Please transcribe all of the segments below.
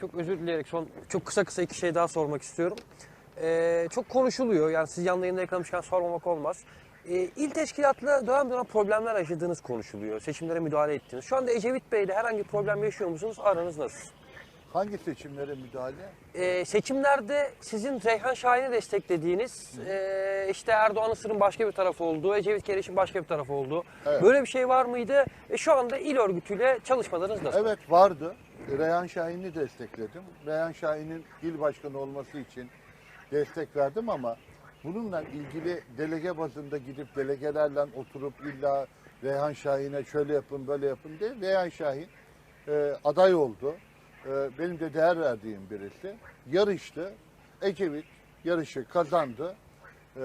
Çok özür dileyerek son çok kısa kısa iki şey daha sormak istiyorum. Ee, çok konuşuluyor. Yani siz yanında yayında yakalamışken sormamak olmaz. Ee, il teşkilatla dönem dönem problemler yaşadığınız konuşuluyor. Seçimlere müdahale ettiniz. Şu anda Ecevit Bey'le herhangi bir problem yaşıyor musunuz? Aranız nasıl? Hangi seçimlere müdahale? Ee, seçimlerde sizin Reyhan Şahin'i desteklediğiniz, ee, işte Erdoğan Isır'ın başka bir tarafı olduğu, Ecevit Kereş'in başka bir tarafı olduğu. Evet. Böyle bir şey var mıydı? E, şu anda il örgütüyle çalışmalarınız nasıl? Evet vardı. Reyhan Şahin'i destekledim. Reyhan Şahin'in il başkanı olması için destek verdim ama bununla ilgili delege bazında gidip delegelerle oturup illa Reyhan Şahin'e şöyle yapın böyle yapın diye Reyhan Şahin e, aday oldu. E, benim de değer verdiğim birisi. Yarıştı. Ecevit yarışı kazandı. E,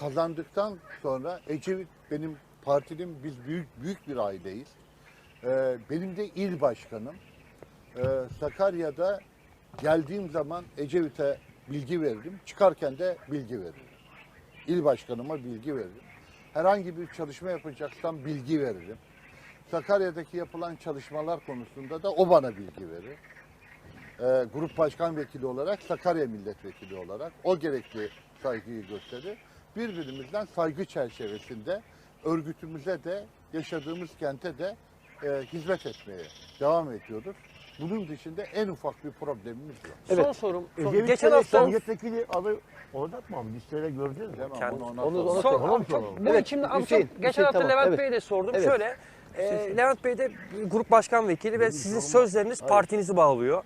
kazandıktan sonra Ecevit benim partinin biz büyük büyük bir aileyiz. Ee, benim de il başkanım. Ee, Sakarya'da geldiğim zaman Ecevit'e bilgi veririm. Çıkarken de bilgi veririm. İl başkanıma bilgi veririm. Herhangi bir çalışma yapacaksam bilgi veririm. Sakarya'daki yapılan çalışmalar konusunda da o bana bilgi verir. Ee, grup başkan vekili olarak, Sakarya milletvekili olarak o gerekli saygıyı gösterir. Birbirimizden saygı çerçevesinde örgütümüze de, yaşadığımız kente de e, hizmet etmeye devam ediyoruz. Bunun dışında en ufak bir problemimiz yok. Son sorum. son- Ecevit geçen hafta milletvekili aday olacak mı abi? Listede gördünüz mü? Tamam, Kendi- onu, ona onu- onu- Son, soralım, abi çok- bu Evet, ama Hüseyin, çok, geçen Hüseyin, hafta tamam, Levent evet. Bey'e de sordum. Evet. Şöyle, e, Levent Bey de grup başkan vekili ve sizin sözleriniz partinizi bağlıyor.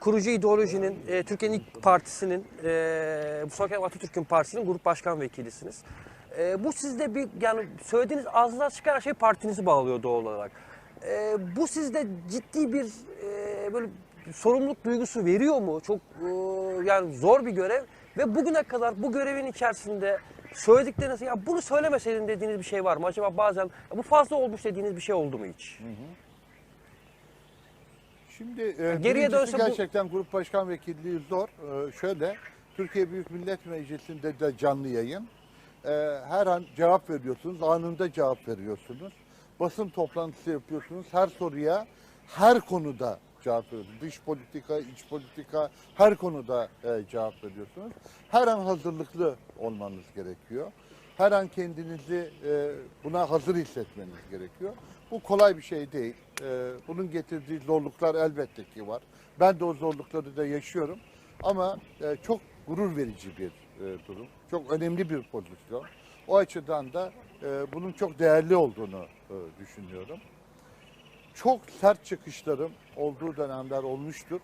Kurucu ideolojinin, e, Türkiye'nin ilk partisinin, e, bu Sosyal Atatürk'ün partisinin grup başkan vekilisiniz. E, bu sizde bir, yani söylediğiniz ağzınızdan çıkan şey partinizi bağlıyor doğal olarak. E, bu sizde ciddi bir e, böyle sorumluluk duygusu veriyor mu? Çok e, yani zor bir görev ve bugüne kadar bu görevin içerisinde söyledikleriniz ya bunu söylemeseydin dediğiniz bir şey var mı? Acaba bazen bu fazla olmuş dediğiniz bir şey oldu mu hiç? Şimdi e, Geriye dönse bu- gerçekten grup başkan vekilliği zor. E, şöyle, Türkiye Büyük Millet Meclisi'nde de canlı yayın. E, her an cevap veriyorsunuz, anında cevap veriyorsunuz. Basın toplantısı yapıyorsunuz. Her soruya, her konuda cevap veriyorsunuz. Dış politika, iç politika, her konuda e, cevap veriyorsunuz. Her an hazırlıklı olmanız gerekiyor. Her an kendinizi e, buna hazır hissetmeniz gerekiyor. Bu kolay bir şey değil. E, bunun getirdiği zorluklar elbette ki var. Ben de o zorlukları da yaşıyorum. Ama e, çok gurur verici bir e, durum. Çok önemli bir pozisyon. O açıdan da e, bunun çok değerli olduğunu e, düşünüyorum. Çok sert çıkışlarım olduğu dönemler olmuştur.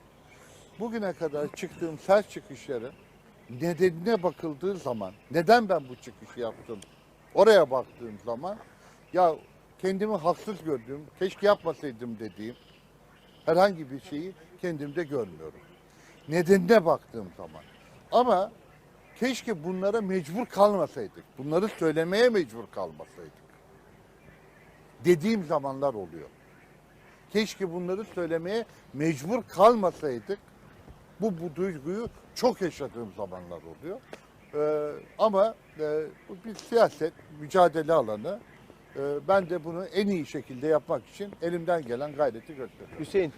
Bugüne kadar çıktığım sert çıkışların nedenine bakıldığı zaman, neden ben bu çıkışı yaptım? Oraya baktığım zaman ya kendimi haksız gördüğüm, keşke yapmasaydım dediğim herhangi bir şeyi kendimde görmüyorum. Nedenine baktığım zaman. Ama keşke bunlara mecbur kalmasaydık. Bunları söylemeye mecbur kalmasaydık. Dediğim zamanlar oluyor. Keşke bunları söylemeye mecbur kalmasaydık. Bu, bu duyguyu çok yaşadığım zamanlar oluyor. Ee, ama e, bu bir siyaset, mücadele alanı. Ee, ben de bunu en iyi şekilde yapmak için elimden gelen gayreti gösteriyorum. Hüseyin